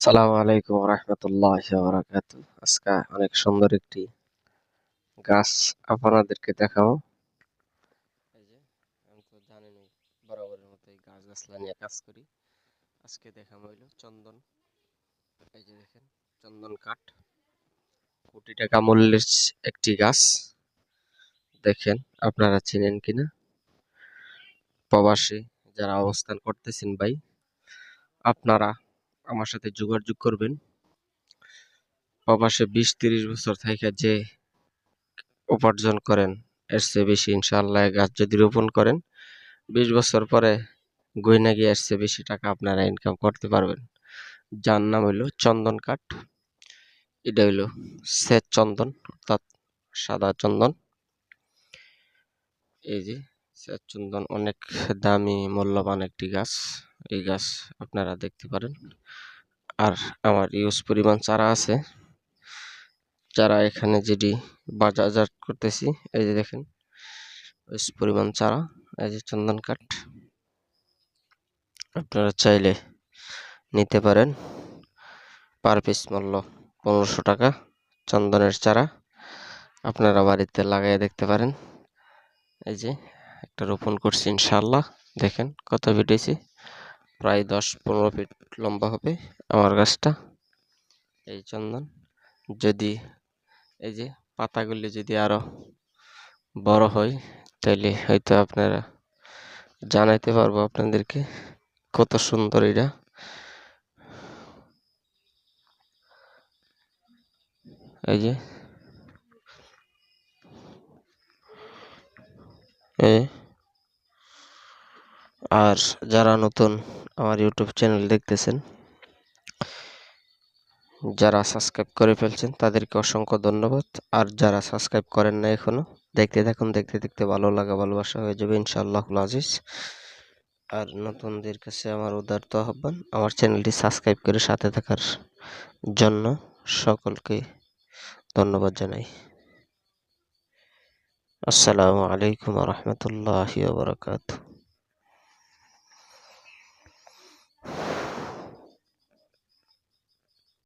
সালামু আলাইকুম রহমতুল্লাহ বারাকাত আজকে অনেক সুন্দর একটি গাছ আপনাদেরকে দেখাবো। এই যে, আমি তো জানেনই বরাবরের মতো এই গাছ গাছলা নিয়ে কাজ করি। আজকে দেখাবো হইল চন্দন। এই যে দেখেন, চন্দন কাঠ। কোটি টাকা মূল্যের একটি গাছ। দেখেন, আপনারা চিনেন কিনা? প্রবাসী যারা অবস্থান করতেছেন ভাই, আপনারা আমার সাথে যোগাযোগ করবেন। প্রবাসে বিশ তিরিশ বছর থেকে যে উপার্জন করেন, এর চেয়ে বেশি ইনশাল্লাহ গাছ যদি রোপণ করেন, বিশ বছর পরে গয়না গিয়ে এর চেয়ে বেশি টাকা আপনারা ইনকাম করতে পারবেন। যার নাম হইল চন্দন কাঠ, এটা হইল শ্বেত চন্দন, অর্থাৎ সাদা চন্দন। এই যে শ্বেত চন্দন অনেক দামি, মূল্যবান একটি গাছ। এই গাছ আপনারা দেখতে পারেন। আর আমার ইউজ পরিমাণ চারা আছে। চারা এখানে যেটি বাজারজাত করতেছি, এই যে দেখেন, ইউজ পরিমাণ চারা, এই যে চন্দন কাঠ। আপনারা চাইলে নিতে পারেন। পার পিস মূল্য পনেরোশো টাকা, চন্দনের চারা আপনারা বাড়িতে লাগাই দেখতে পারেন। এই যে একটা রোপণ করছি ইনশাল্লাহ দেখেন কত ফিট প্রায় দশ পনেরো ফিট লম্বা হবে আমার গাছটা। এই চন্দন। যদি এই যে পাতাগুলি যদি আরও বড় হয় তাহলে হয়তো আপনারা জানাইতে পারব আপনাদেরকে কত সুন্দর এটা। এই যে আর যারা নতুন আমার ইউটিউব চ্যানেল দেখতেছেন। যারা সাবস্ক্রাইব করে ফেলছেন, তাদেরকে অসংখ্য ধন্যবাদ। আর যারা সাবস্ক্রাইব করেন না এখনও, দেখতে থাকুন, দেখতে দেখতে ভালো লাগা, ভালোবাসা হয়ে যাবে ইনশাআল্লাহ আজিজ। আর নতুনদের কাছে আমার উদারত আহ্বান, আমার চ্যানেলটি সাবস্ক্রাইব করে সাথে থাকার জন্য সকলকে ধন্যবাদ জানাই। আসসালামু আলাইকুম রহমতুল্লাহ বারকাত